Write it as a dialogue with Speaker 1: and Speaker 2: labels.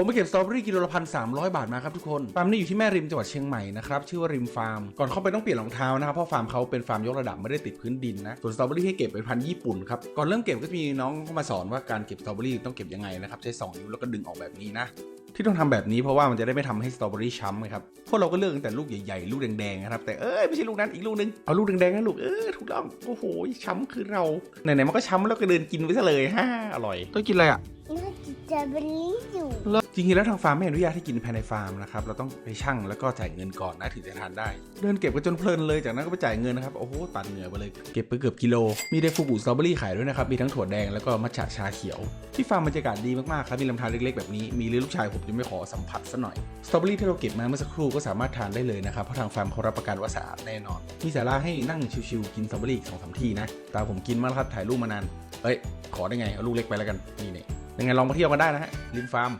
Speaker 1: ผมไปเก็บสตรอเบอรี่กิโลละพันสามร้อยบาทมาครับทุกคน ฟาร์มนี้อยู่ที่แม่ริมจังหวัดเชียงใหม่นะครับชื่อว่าริมฟาร์ม ก่อนเข้าไปต้องเปลี่ยนรองเท้านะครับเพราะฟาร์มเขาเป็นฟาร์มยกระดับไม่ได้ติดพื้นดินนะ ส่วนสตรอเบอรี่ให้เก็บเป็นพันธุ์ญี่ปุ่นครับ ก่อนเริ่มเก็บก็จะมีน้องเข้ามาสอนว่าการเก็บสตรอเบอรี่ต้องเก็บยังไงนะครับใช้สองนิ้วแล้วก็ดึงออกแบบนี้นะที่ต้องทำแบบนี้เพราะว่ามันจะได้ไม่ทำให้สตรอเบอรี่ช้ำไงครับ พวกเราก็เลือกตั้งแต่ลูกใหญ่ๆ ลูกแดงๆนะครับ แต่เอ้ยไม่ใช่ลูกนั้นอีกลูกนึง เอาลูกแดงๆนะลูก เออถูกต้อง โอ้โหช้ำคือเรา ไหนๆมันก็ช้ำแล้วก็เดินกินไปซะเลยฮ่าอร่อย ต้องกินอะไรอะ
Speaker 2: น่า จะบรีอยู่
Speaker 1: จริงๆแล้วทางฟาร์มไม่อนุญาตให้กินภายในฟาร์มนะครับ เราต้องไปชั่งแล้วก็จ่ายเงินก่อนนะถึงจะทานได้ เดินเก็บกันจนเพลินเลย จากนั้นก็ไปจ่ายเงินนะครับ โอ้โหตัดเหงื่อไปเลย เก็บไปเกือบกิโล มีไดฟูกุสตรอเบอรี่ขายด้วยนะครับ มีทั้งถั่วแดงแล้วก็มัทฉะชาเขียว ที่ฟาร์มบรรยากาศดีมากๆครับ มีลำธารเล็กๆแบบนี้ มีเรือลูกชายผมจะไม่ขอสัมผัสซะหน่อย สตรอเบอรี่ที่เราเก็บมาเมื่อสักครู่ก็สามารถทานได้เลยนะครับ เพราะทางฟาร์มเขารับประกันว่าสะอาดแน่นอน มีสาราให้นั่งชิวๆกินสตรอเบอรี่อีกสองสามที่นะตาผมกินมาแล้วครับถ่ายรูปมานานเอ้ยขอได้ไงเอาลูกเล็กไปแล้วกันนี่เนี่ย ยังไงลองมาเที่ยวกันได้นะฮะริมฟาร์ม